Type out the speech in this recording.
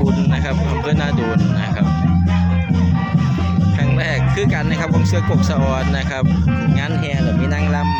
บุญนะครับอำเภอนาดูนนะครับครั้งแรกคือกันนะครับผมเสื้อกกสะออนนะครับ งานแห่แบบมีนางรำ